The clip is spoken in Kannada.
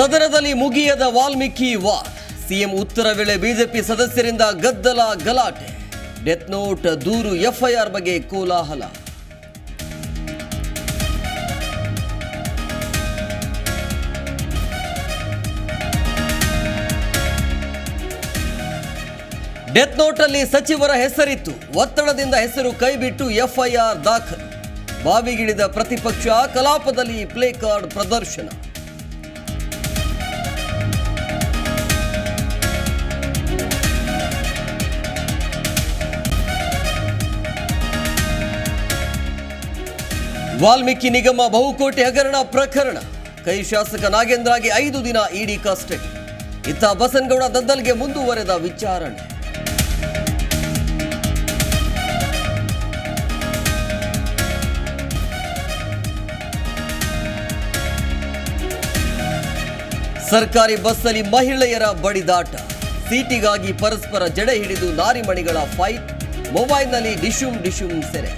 ಸದನದಲ್ಲಿ ಮುಗಿಯದ ವಾಲ್ಮೀಕಿ ವಾ ಸಿಎಂ ಉತ್ತರ ವೇಳೆ ಬಿಜೆಪಿ ಸದಸ್ಯರಿಂದ ಗದ್ದಲ ಗಲಾಟೆ. ಡೆತ್ ನೋಟ್, ದೂರು ಎಫ್ಐಆರ್ ಬಗ್ಗೆ ಕೋಲಾಹಲ. ಡೆತ್ ನೋಟಲ್ಲಿ ಸಚಿವರ ಹೆಸರಿತ್ತು. ಒತ್ತಡದಿಂದ ಹೆಸರು ಕೈಬಿಟ್ಟು ಎಫ್ಐಆರ್ ದಾಖಲು. ಬಾವಿಗಿಳಿದ ಪ್ರತಿಪಕ್ಷ ಕಲಾಪದಲ್ಲಿ ಪ್ಲೇ ಕಾರ್ಡ್ ಪ್ರದರ್ಶನ. ವಾಲ್ಮೀಕಿ ನಿಗಮ ಬಹುಕೋಟಿ ಹಗರಣ ಪ್ರಕರಣ. ಕೈ ಶಾಸಕ ನಾಗೇಂದ್ರಗೆ ಐದು ದಿನ ಇಡಿ ಕಸ್ಟಡಿ ಇತ್ತ ಬಸನ್ಗೌಡ ದದ್ದಲ್ಗೆ ಮುಂದುವರೆದ ವಿಚಾರಣೆ. ಸರ್ಕಾರಿ ಬಸ್ಸಲ್ಲಿ ಮಹಿಳೆಯರ ಬಡಿದಾಟ ಸೀಟಿಗಾಗಿ ಪರಸ್ಪರ ಜಡೆ ಹಿಡಿದು ನಾರಿಮಣಿಗಳ ಫೈಟ್. ಮೊಬೈಲ್ನಲ್ಲಿ ಡಿಶುಮ್ ಡಿಶುಮ್ ಸೆರೆ.